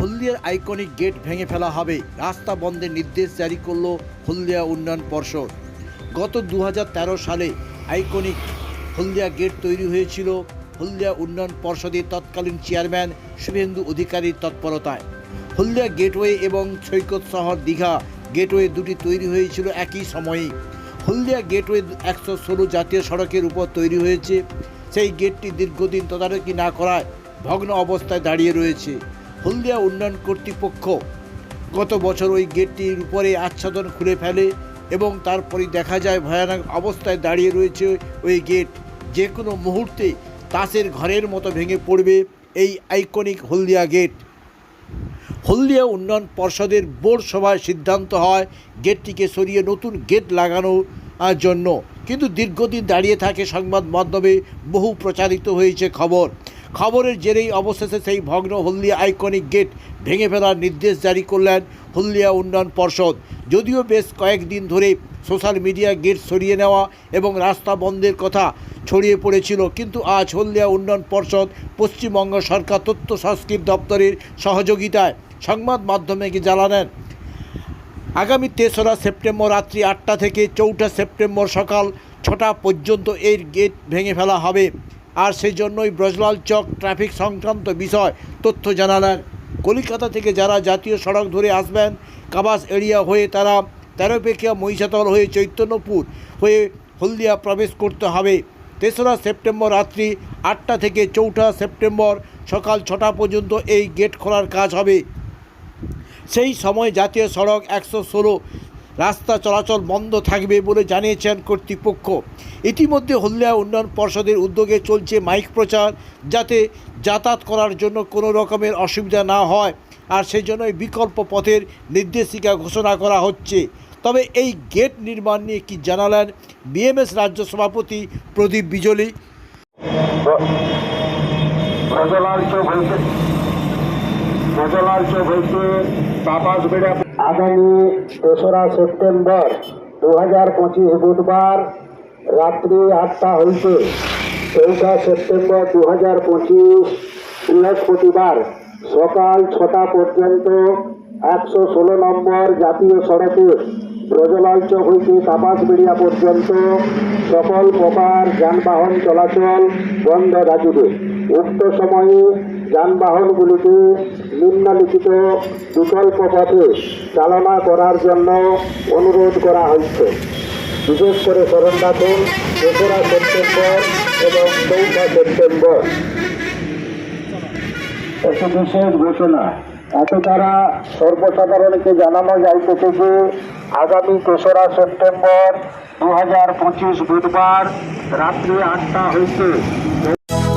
হলদিয়ার iconic gate ভেঙে ফেলা হবে। রাস্তা বন্ধের নির্দেশ জারি করল হলদিয়া উন্নয়ন পর্ষদ। গত দু হাজার তেরো সালে আইকনিক হলদিয়া গেট তৈরি হয়েছিল। হলদিয়া উন্নয়ন পর্ষদের তৎকালীন চেয়ারম্যান শুভেন্দু অধিকারীর তৎপরতায়। হলদিয়া গেটওয়ে এবং সৈকত শহর দীঘা গেটওয়ে দুটি তৈরি হয়েছিল একই সময়ে। হলদিয়া গেটওয়ে একশো ষোলো জাতীয় সড়কের উপর তৈরি হয়েছে। সেই গেটটি দীর্ঘদিন তদারকি না করায় ভগ্ন অবস্থায় দাঁড়িয়ে রয়েছে। হলদিয়া উন্নয়ন কর্তৃপক্ষ গত বছর ওই গেটটির উপরে আচ্ছাদন খুলে ফেলে এবং তারপরে দেখা যায় ভয়ানক অবস্থায় দাঁড়িয়ে রয়েছে ওই গেট। যে কোনো মুহূর্তে তাসের ঘরের মতো ভেঙে পড়বে এই আইকনিক হলদিয়া গেট। হলদিয়া উন্নয়ন পর্ষদের বোর্ড সভায় সিদ্ধান্ত হয় গেটটিকে সরিয়ে নতুন গেট লাগানোর জন্য। কিন্তু দীর্ঘদিন দাঁড়িয়ে থাকে সংবাদ মাধ্যমে বহু প্রচারিত হয়েছে খবর। খবরের জেরেই অবশেষে সেই ভগ্ন হলদিয়া আইকনিক গেট ভেঙে ফেলার নির্দেশ জারি করলেন হলদিয়া উন্নয়ন পর্ষদ। যদিও বেশ কয়েকদিন ধরে সোশ্যাল মিডিয়া গেট সরিয়ে নেওয়া এবং রাস্তা বন্ধের কথা ছড়িয়ে পড়েছিল, কিন্তু আজ হলদিয়া উন্নয়ন পর্ষদ পশ্চিমবঙ্গ সরকার তথ্য সংস্কৃতি দপ্তরের সহযোগিতায় সংবাদ মাধ্যমকে জানালেন। আগামী তেসরা সেপ্টেম্বর রাত্রি আটটা থেকে চৌঠা সেপ্টেম্বর সকাল ছটা পর্যন্ত এই গেট ভেঙে ফেলা হবে। আর সেই জন্যই ব্রজলাল চক ট্রাফিক সংক্রান্ত বিষয় তথ্য জানালেন। কলকাতা থেকে যারা জাতীয় সড়ক ধরে আসবেন, কাবাস এরিয়া হয়ে তারা তেরোপেখিয়া মহিষাতল হয়ে চৈতন্যপুর হয়ে হলদিয়া প্রবেশ করতে হবে। তেসরা সেপ্টেম্বর রাত্রি আটটা থেকে চৌঠা সেপ্টেম্বর সকাল ছটা পর্যন্ত এই গেট খোলার কাজ হবে। সেই সময় জাতীয় সড়ক একশো ষোলো রাস্তা চলাচল বন্ধ থাকবে বলে জানিয়েছেন কর্তৃপক্ষ। ইতিমধ্যে হলদিয়া উন্নয়ন পর্ষদের উদ্যোগে চলছে মাইক প্রচার যাতে যাতায়াত করার জন্য কোনো রকমের অসুবিধা না হয় আর সেই জন্যই বিকল্প পথের নির্দেশিকা ঘোষণা করা হচ্ছে। তবে এই গেট নির্মাণ নিয়ে কি জানালেন বিএমএস রাজ্য সভাপতি প্রদীপ বিজলি। বেড়া আগামী দোসরা সেপ্টেম্বর দু হাজার পঁচিশ বুধবার রাত্রি আটটা হইতে চৌঠা সেপ্টেম্বর দু হাজার পঁচিশ বৃহস্পতিবার সকাল ছটা পর্যন্ত একশো ষোলো নম্বর জাতীয় সড়কে ব্রজলালচ হইতে তাপাসবেড়িয়া পর্যন্ত সকল প্রকার যানবাহন চলাচল বন্ধ রাখবে উক্ত সময়ে যানবাহনগুলিকে নিম্নলিখিত বিকল্প পথে চালনা করার জন্য অনুরোধ করা হয়েছে। বিশেষ করে স্মরণ রাখুন তেসরা সেপ্টেম্বর এবং চৌঠা সেপ্টেম্বর। বিশেষ ঘোষণা, এত দ্বারা সর্বসাধারণকে জানানো যাইতেছে যে আগামী তেসরা সেপ্টেম্বর দু হাজার পঁচিশ বুধবার রাত্রি আটটা হইতে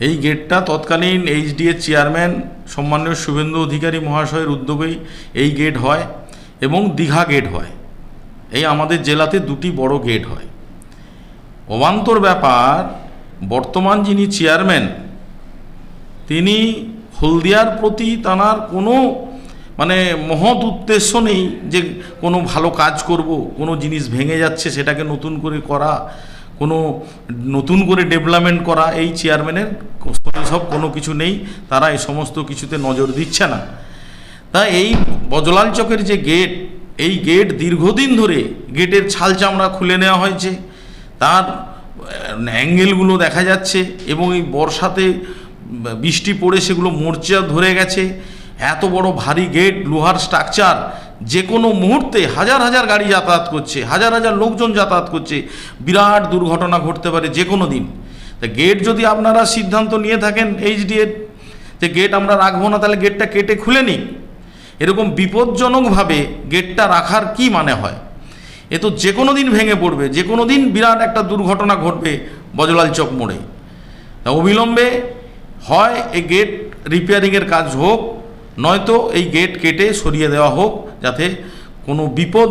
এই গেটটা তৎকালীন এইচডিএ চেয়ারম্যান সম্মানীয় শুভেন্দু অধিকারী মহাশয়ের উদ্যোগেই এই গেট হয় এবং দীঘা গেট হয়। এই আমাদের জেলাতে দুটি বড় গেট হয়। অবান্তর ব্যাপার, বর্তমান যিনি চেয়ারম্যান তিনি হলদিয়ার প্রতি তানার কোনো মানে মহৎ উদ্দেশ্য নেই যে কোনো ভালো কাজ করব, কোনো জিনিস ভেঙে যাচ্ছে, সেটাকে নতুন করে করা। কোনো নতুন করে ডেভেলপমেন্ট করা এই চেয়ারম্যানের সব কোনো কিছু নেই, তারা এই সমস্ত কিছুতে নজর দিচ্ছে না। তা এই বজলাল চকের যে গেট এই গেট দীর্ঘদিন ধরে গেটের ছাল চামড়া খুলে নেওয়া হয়েছে। তার অ্যাঙ্গেলগুলো দেখা যাচ্ছে এবং এই বর্ষাতে বৃষ্টি পড়ে সেগুলো মোর্চা ধরে গেছে। এত বড় ভারী গেট লোহার স্ট্রাকচার যে কোনো মুহূর্তে হাজার হাজার গাড়ি যাতায়াত করছে, হাজার হাজার লোকজন যাতায়াত করছে, বিরাট দুর্ঘটনা ঘটতে পারে যে কোনো দিন। তা গেট যদি আপনারা সিদ্ধান্ত নিয়ে থাকেন এইচডিএর যে গেট আমরা রাখব না, তাহলে গেটটা কেটে খুলে নিই। এরকম বিপজ্জনকভাবে গেটটা রাখার কি মানে হয়? এ তো যে কোনো দিন ভেঙে পড়বে, যে কোনো দিন বিরাট একটা দুর্ঘটনা ঘটবে বজলাল চক মোড়ে। তা অবিলম্বে হয়, এই গেট রিপেয়ারিংয়ের কাজ হোক, নয়তো এই গেট কেটে সরিয়ে দেওয়া হোক যাতে কোনো বিপদ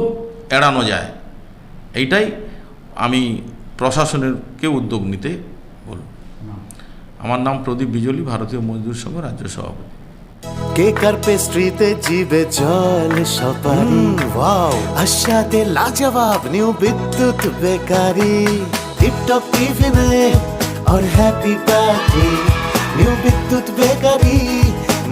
এড়ানো যায়। এইটাই আমি প্রশাসনেরকে উদ্যোগ নিতে বল আমার নাম প্রদীপ বিজলি, ভারতীয় মজদুর সংঘ রাজ্য সভাপতি। কে কার পেস্ট্রিতে জীবে জল সপারি? ওয়াও, আশাতে লাজবাব নিউ বিদ্যুৎ বেকারি। টিপটপ টিফিনে or happy party. New Bidyut bakery